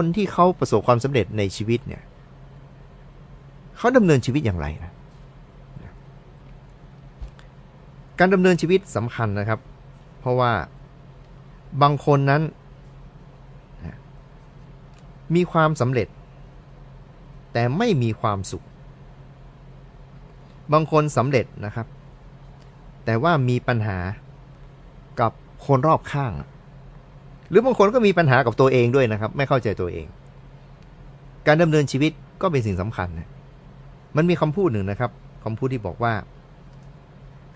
คนที่เขาประสบความสำเร็จในชีวิตเนี่ยเขาดำเนินชีวิตอย่างไรนะการดำเนินชีวิตสำคัญนะครับ เพราะว่าบางคนนั้น มีความสำเร็จ แต่ไม่มีความสุข บางคนสำเร็จนะครับ แต่ว่ามีปัญหากับคนรอบข้าง หรือบางคนก็มีปัญหากับตัวเองด้วยนะครับ ไม่เข้าใจตัวเอง การดำเนินชีวิตก็เป็นสิ่งสำคัญนะมันมีคำพูดหนึ่งนะครับคำพูดที่บอกว่า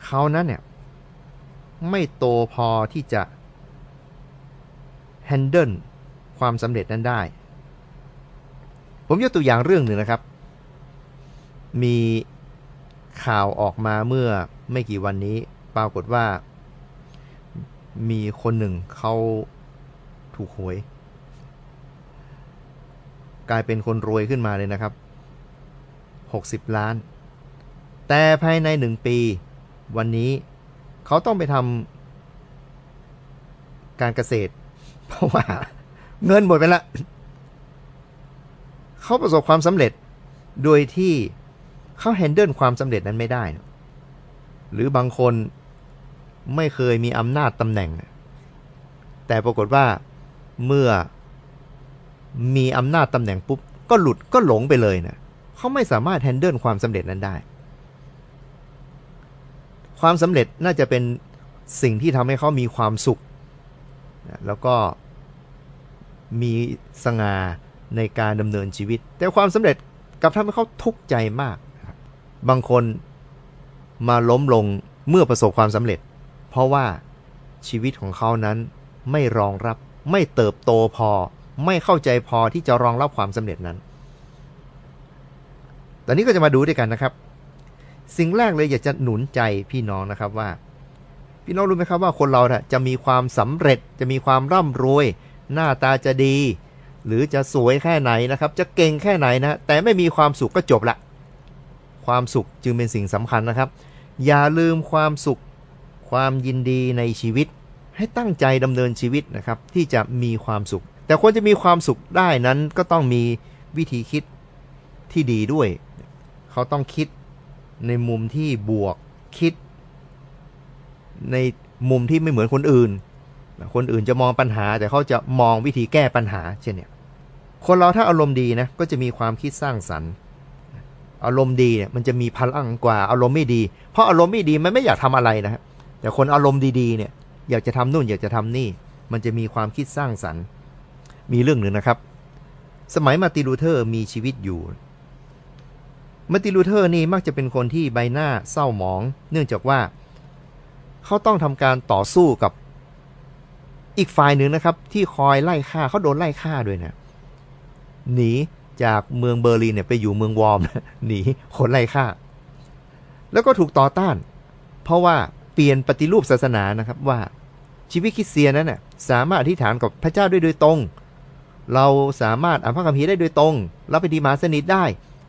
เขานั้นเนี่ย ไม่โตพอที่จะ handle ความสำเร็จนั้นได้ ผมยกตัวอย่างเรื่องหนึ่งนะครับ มีข่าวออกมาเมื่อไม่กี่วันนี้ ปรากฏว่ามีคนหนึ่งเขา ถูกหวย กลายเป็นคนรวยขึ้นมาเลยนะครับ 60 ล้าน แต่ภายในหนึ่งปี วันนี้เขาต้องไปทำการเกษตร เพราะว่าเงินหมดไปละเขาประสบความสำเร็จโดยที่เขาแฮนเดิลความสำเร็จนั้นไม่ได้ หรือบางคนไม่เคยมีอำนาจตำแหน่ง แต่ปรากฏว่า เมื่อมีอำนาจตำแหน่งปุ๊บ ก็หลุดก็หลงไปเลยนะเขาไม่สามารถแฮนเดิลความสำเร็จนั้นได้ ความสำเร็จน่าจะเป็นสิ่งที่ทำให้เขามีความสุข แล้วก็มีสง่าในการดำเนินชีวิต แต่ความสำเร็จกลับทำให้เขาทุกข์ใจมากบบางคนมาล้มลงเมื่อประสบความสำเร็จ เพราะว่าชีวิตของเขานั้นไม่รองรับ ไม่เติบโตพอ ไม่เข้าใจพอที่จะรองรับความสำเร็จนั้น ตอนนี้ก็จะมาดูด้วยกันนะครับ สิ่งแรกเลยอยากจะหนุนใจพี่น้องนะครับว่า พี่น้องรู้ไหมครับว่าคนเราจะมีความสำเร็จ จะมีความร่ำรวย หน้าตาจะดี หรือจะสวยแค่ไหนนะครับ จะเก่งแค่ไหนนะแต่ไม่มีความสุขก็จบละ ความสุขจึงเป็นสิ่งสำคัญนะครับ อย่าลืมความสุขความยินดีในชีวิต ให้ตั้งใจดำเนินชีวิตนะครับที่จะมีความสุข แต่คนจะมีความสุขได้นั้นก็ต้องมีวิธีคิดที่ดีด้วย เขาต้องคิดในมุมที่บวกคิด ในมุมที่ไม่เหมือนคนอื่น คนอื่นจะมองปัญหา แต่เขาจะมองวิธีแก้ปัญหาเช่นเนี่ยคนเราถ้าอารมณ์ดีนะก็จะมีความคิดสร้างสรรค์ อารมณ์ดีเนี่ยมันจะมีพลังกว่าอารมณ์ไม่ดี เพราะอารมณ์ไม่ดีมันไม่อยากทำอะไรนะแต่คนอารมณ์ดีๆเนี่ย อยากจะทำนู่นอยากจะทำนี่ มันจะมีความคิดสร้างสรรค์ มีเรื่องหนึ่งนะครับ สมัยมาติลูเทอร์มีชีวิตอยู่ มาติลูเทอร์นี่มักจะเป็นคนที่ใบหน้าเศร้าหมอง เนื่องจากว่า เขาต้องทำการต่อสู้กับอีกฝ่ายหนึ่งนะครับ ที่คอยไล่ฆ่าเขาโดนไล่ฆ่าด้วยนะหนีจากเมืองเบอร์ลินเนี่ยไปอยู่เมืองวอร์มหนีคนไล่ฆ่า แล้วก็ถูกต่อต้าน เพราะว่า เปลี่ยนปฏิรูปศาสนานะครับว่าชีวิตคริสเตียนนั้นน่ะสามารถอธิษฐานกับพระเจ้าด้วยโดยตรง เราสามารถอ่านพระคัมภีร์ได้โดยตรงรับไปดีมาสนิทได้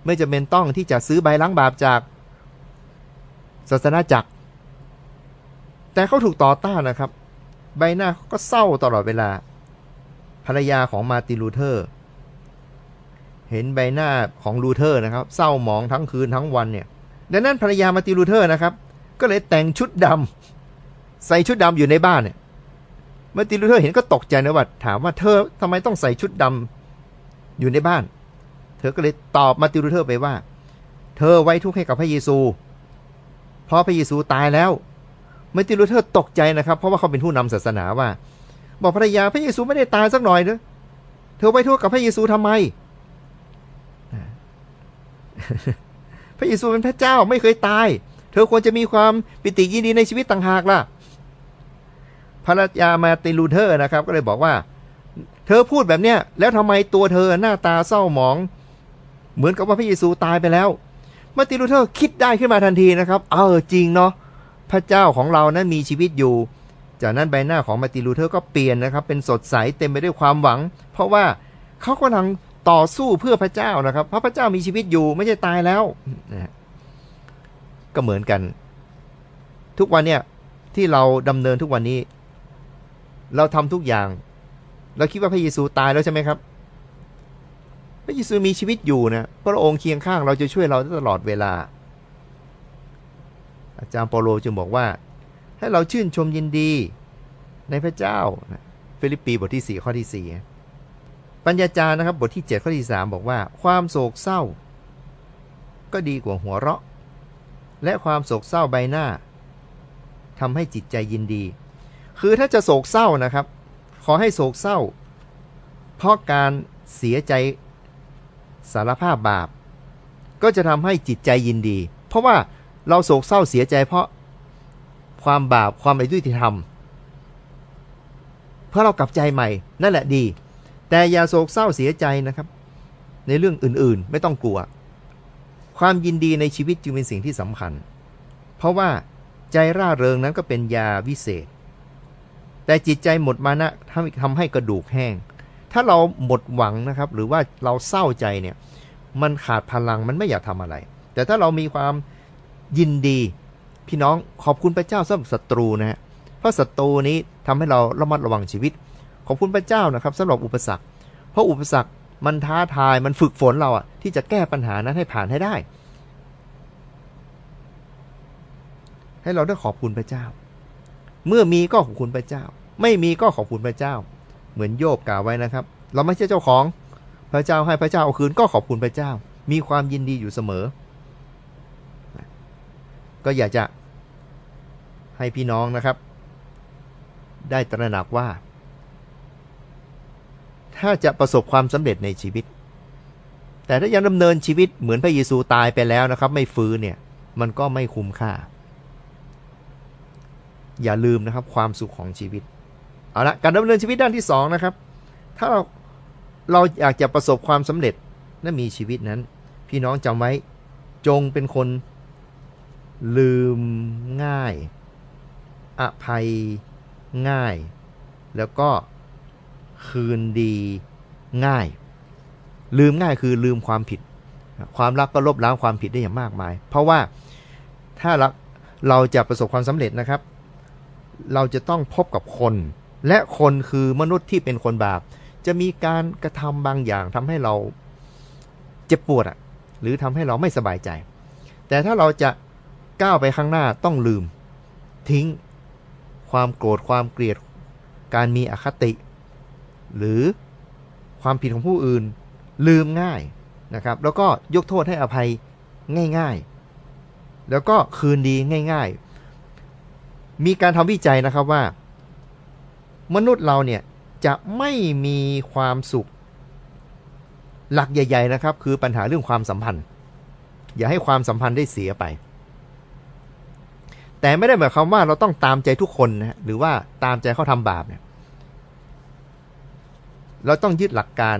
ไม่จำเป็นต้องที่จะซื้อใบล้างบาปจากศาสนาจักร แต่เขาถูกต่อต้านนะครับ ใบหน้าเขาก็เศร้าตลอดเวลา ภรรยาของมาร์ติลูเทอร์ เห็นใบหน้าของลูเทอร์นะครับ เศร้าหมองทั้งคืนทั้งวันเนี่ยดังนั้นภรรยามาร์ติลูเทอร์นะครับ ก็เลยแต่งชุดดำใส่ชุดดำอยู่ในบ้านเนี่ยเมาร์ติลูเทอร์เห็นก็ตกใจนะว่าถามว่าเธอทำไมต้องใส่ชุดดำอยู่ในบ้าน เธอก็เลยตอบมาติลูเทอร์ไปว่า เธอไว้ทุกข์ให้กับพระเยซู เพราะพระเยซูตายแล้วเมาร์ติลูเทอร์ตกใจนะครับ เพราะว่าเขาเป็นผู้นำศาสนาว่า บอกภรรยาพระเยซูไม่ได้ตายสักหน่อยเนอะเธอไว้ทุกข์กับพระเยซูทำไมพระเยซูเป็นพระเจ้าไม่เคยตาย เธอควรจะมีความปิติยินดีในชีวิตต่างหากล่ะภรรยามาตินลูเทอร์นะครับ ก็เลยบอกว่า เธอพูดแบบเนี้ยแล้วทำไมตัวเธอหน้าตาเศร้าหมอง เหมือนกับว่าพระเยซูตายไปแล้วมาตินลูเทอร์คิดได้ขึ้นมาทันทีนะครับ เออจริงเนาะพระเจ้าของเรานั้นมีชีวิตอยู่ จากนั้นใบหน้าของมาตินลูเทอร์ก็เปลี่ยนนะครับ เป็นสดใสเต็มไปด้วยความหวัง เพราะว่าเขากำลังต่อสู้เพื่อพระเจ้านะครับ เพราะพระเจ้ามีชีวิตอยู่ไม่ใช่ตายแล้วนะ ก็เหมือนกัน ทุกวันเนี่ยที่เราดำเนินทุกวันนี้ เราทำทุกอย่าง เราคิดว่าพระเยซูตายแล้วใช่ไหมครับ พระเยซูมีชีวิตอยู่นะพระองค์เคียงข้างเราจะช่วยเราตลอดเวลา อาจารย์เปโลจึงบอกว่า ให้เราชื่นชมยินดีในพระเจ้าฟิลิปปีบทที่ 4 ข้อที่ 4 ปัญญาจารย์นะครับบทที่ 7 ข้อที่ 3 บอกว่า ความโศกเศร้า ก็ดีกว่าหัวเราะ และความโศกเศร้าใบหน้าทำให้จิตใจยินดี คือถ้าจะโศกเศร้านะครับ ขอให้โศกเศร้า เพราะการเสียใจสารภาพบาป ก็จะทำให้จิตใจยินดี เพราะว่าเราโศกเศร้าเสียใจเพราะความบาปความไม่ยุติธรรม เพราะเรากลับใจใหม่ นั่นแหละดี แต่อย่าโศกเศร้าเสียใจนะครับ ในเรื่องอื่นๆ ไม่ต้องกลัว ความยินดีในชีวิตจึงเป็นสิ่งที่สำคัญ เพราะว่าใจร่าเริงนั้นก็เป็นยาวิเศษ แต่จิตใจหมดมานะทำทำให้กระดูกแห้ง ถ้าเราหมดหวังนะครับ หรือว่าเราเศร้าใจเนี่ย มันขาดพลังมันไม่อยากทำอะไร แต่ถ้าเรามีความยินดีพี่น้องขอบคุณพระเจ้าสำหรับศัตรูนะฮะเพราะศัตรูนี้ทำให้เราระมัดระวังชีวิต ขอบคุณพระเจ้านะครับสำหรับอุปสรรค เพราะอุปสรรค มันท้าทายมันฝึกฝนเราอะที่จะแก้ปัญหานั้นให้ผ่านให้ได้ ให้เราได้ขอบคุณพระเจ้า เมื่อมีก็ขอบคุณพระเจ้า ไม่มีก็ขอบคุณพระเจ้า เหมือนโยบกล่าวไว้นะครับ เราไม่ใช่เจ้าของ พระเจ้าให้พระเจ้าเอาคืนก็ขอบคุณพระเจ้า มีความยินดีอยู่เสมอ ก็อยากจะให้พี่น้องนะครับ ได้ตระหนักว่า ถ้าจะประสบความสำเร็จในชีวิต แต่ถ้ายังดำเนินชีวิตเหมือนพระเยซูตายไปแล้วนะครับ ไม่ฟื้นเนี่ย มันก็ไม่คุ้มค่า อย่าลืมนะครับความสุขของชีวิต เอาละการดำเนินชีวิตด้านที่สองนะครับ ถ้าเราเราอยากจะประสบความสำเร็จและมีชีวิตนั้น พี่น้องจำไว้จงเป็นคนลืมง่าย อภัยง่าย แล้วก็ คืนดีง่าย ลืมง่ายคือลืมความผิด ความรักก็ลบล้างความผิดได้อย่างมากมาย เพราะว่าถ้าเราเราจะประสบความสำเร็จนะครับ เราจะต้องพบกับคน และคนคือมนุษย์ที่เป็นคนบาป จะมีการกระทำบางอย่างทำให้เราเจ็บปวดอะหรือทำให้เราไม่สบายใจ แต่ถ้าเราจะก้าวไปข้างหน้าต้องลืม ทิ้ง ความโกรธความเกลียด การมีอคติ หรือความผิดของผู้อื่นลืมง่ายนะครับ แล้วก็ยกโทษให้อภัยง่าย ๆ แล้วก็คืนดีง่าย ๆ มีการทำวิจัยนะครับว่า มนุษย์เราเนี่ยจะไม่มีความสุข หลักใหญ่ ๆ นะครับ คือปัญหาเรื่องความสัมพันธ์ อย่าให้ความสัมพันธ์ได้เสียไป แต่ไม่ได้หมายความว่าเราต้องตามใจทุกคนนะหรือว่าตามใจเขาทำบาปเนี่ย เราต้องยึดหลักการ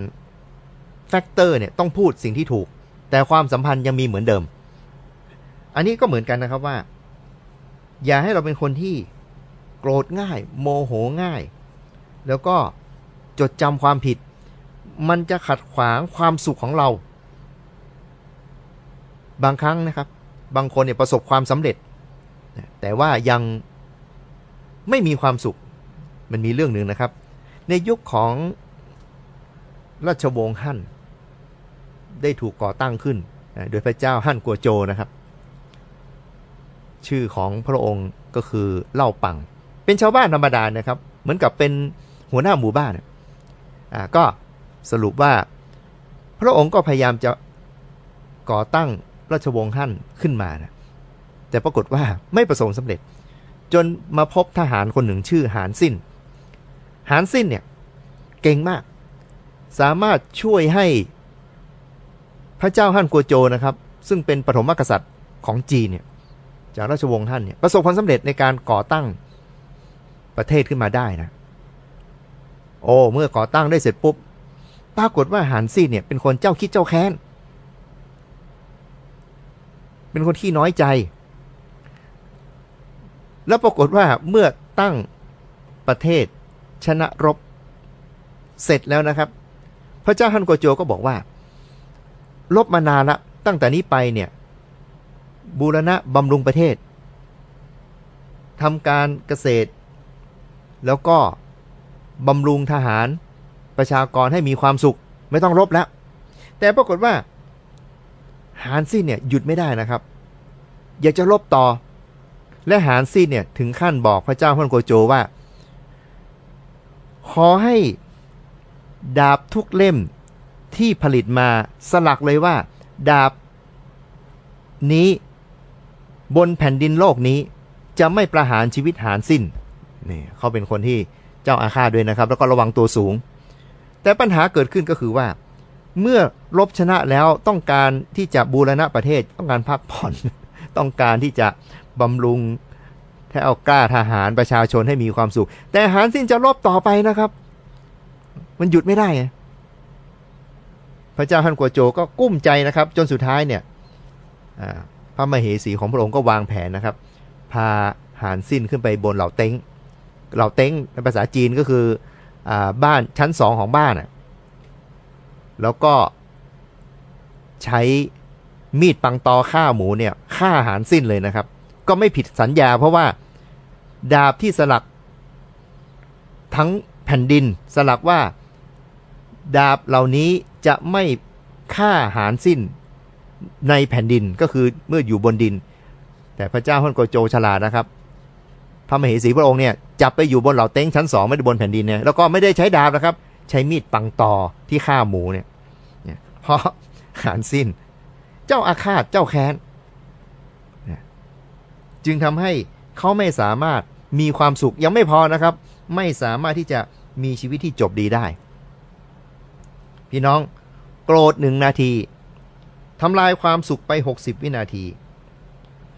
แฟกเตอร์เนี่ยต้องพูดสิ่งที่ถูก แต่ความสัมพันธ์ยังมีเหมือนเดิม อันนี้ก็เหมือนกันนะครับว่า อย่าให้เราเป็นคนที่โกรธง่าย โมโหง่าย แล้วก็จดจำความผิด มันจะขัดขวางความสุขของเรา บางครั้งนะครับ บางคนเนี่ยประสบความสำเร็จ แต่ว่ายังไม่มีความสุข มันมีเรื่องหนึ่งนะครับ ในยุคของ ราชวงศ์ฮั่นได้ถูกก่อตั้งขึ้นโดยพระเจ้าฮั่นกัวโจนะครับ ชื่อของพระองค์ก็คือเล่าปัง เป็นชาวบ้านธรรมดานะครับ เหมือนกับเป็นหัวหน้าหมู่บ้านอ่าก็สรุปว่าพระองค์ก็พยายามจะก่อตั้งราชวงศ์ฮั่นขึ้นมานะแต่ปรากฏว่าไม่ประสบสำเร็จ จนมาพบทหารคนหนึ่งชื่อหานสิ้น หานสิ้นเนี่ยเก่งมาก สามารถช่วยให้พระเจ้าฮั่นกัวโจนะครับ ซึ่งเป็นปฐมกษัตริย์ของจีนเนี่ยจากราชวงศ์ท่านเนี่ยประสบความสำเร็จในการก่อตั้งประเทศขึ้นมาได้นะ โอ้เมื่อก่อตั้งได้เสร็จปุ๊บปรากฏว่าหานซี่เนี่ยเป็นคนเจ้าคิดเจ้าแค้น เป็นคนขี้น้อยใจ แล้วปรากฏว่าเมื่อตั้งประเทศชนะรบเสร็จแล้วนะครับ พระเจ้าฮันโกโจก็บอกว่า ลบมานานละตั้งแต่นี้ไปเนี่ย บูรณะบำรุงประเทศทำการเกษตร แล้วก็บำรุงทหารประชากรให้มีความสุข ไม่ต้องรบแล้ว แต่ปรากฏว่าหานซี่เนี่ยหยุดไม่ได้นะครับ อยากจะรบต่อ และหานซี่เนี่ยถึงขั้นบอกพระเจ้าฮันโกโจว่า ขอให้ ดาบทุกเล่มที่ผลิตมาสลักเลยว่า ดาบนี้บนแผ่นดินโลกนี้จะไม่ประหารชีวิตหารสิ้นนี่เขาเป็นคนที่เจ้าอาฆาตด้วยนะครับ แล้วก็ระวังตัวสูง แต่ปัญหาเกิดขึ้นก็คือว่า เมื่อรบชนะแล้วต้องการที่จะบูรณะประเทศต้องการพักผ่อน ต้องการที่จะบำรุงแท้เอากล้าทหารประชาชนให้มีความสุข แต่หารสิ้นจะรบต่อไปนะครับ มันหยุดไม่ได้ไงพระเจ้าฮันกัวโจก็กุ้มใจนะครับ จนสุดท้ายเนี่ยพระมเหสีของพระองค์ก็วางแผนนะครับ พาหานสิ้นขึ้นไปบนเหล่าเต็งเหล่าเต็งในภาษาจีนก็คืออบ้านชั้นสองของบ้านน่ะแล้วก็ใช้มีดปังตอฆ่าหมูเนี่ยฆ่าหานสิ้นเลยนะครับ ก็ไม่ผิดสัญญาเพราะว่าดาบที่สลักทั้งแผ่นดินสลักว่า ดาบเหล่านี้จะไม่ฆ่าหารสิ้นในแผ่นดินก็คือเมื่ออยู่บนดิน แต่พระเจ้าฮั่นโกโจฉลาดนะครับ พระมเหสีพระองค์เนี่ยจับไปอยู่บนเหล่าเต็งชั้นสองไม่ได้บนแผ่นดินเนี่ยแล้วก็ไม่ได้ใช้ดาบนะครับ ใช้มีดปังตอที่ฆ่าหมูเนี่ยเพราะหารสิ้น เจ้าอาฆาตเจ้าแค้นจึงทำให้เขาไม่สามารถมีความสุขยังไม่พอนะครับ ไม่สามารถที่จะมีชีวิตที่จบดีได้ พี่น้อง โกรธหนึ่งนาทีทำลายความสุขไป 60 วินาที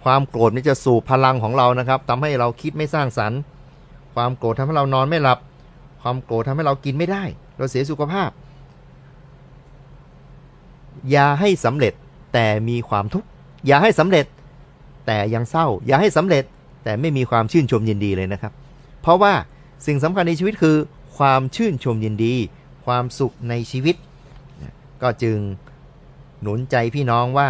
ความโกรธนี่จะสูบพลังของเรานะครับทำให้เราคิดไม่สร้างสรรค์ ความโกรธทำให้เรานอนไม่หลับ ความโกรธทำให้เรากินไม่ได้ เราเสียสุขภาพ อย่าให้สำเร็จแต่มีความทุกข์อย่าให้สำเร็จ แต่ยังเศร้า อย่าให้สำเร็จแต่ไม่มีความชื่นชมยินดีเลยนะครับ เพราะว่าสิ่งสำคัญในชีวิตคือ ความชื่นชมยินดี ความสุขในชีวิต ก็จึงหนุนใจพี่น้องว่า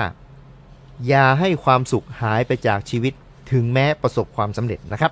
อย่าให้ความสุขหายไปจากชีวิตถึงแม้ประสบความสำเร็จนะครับ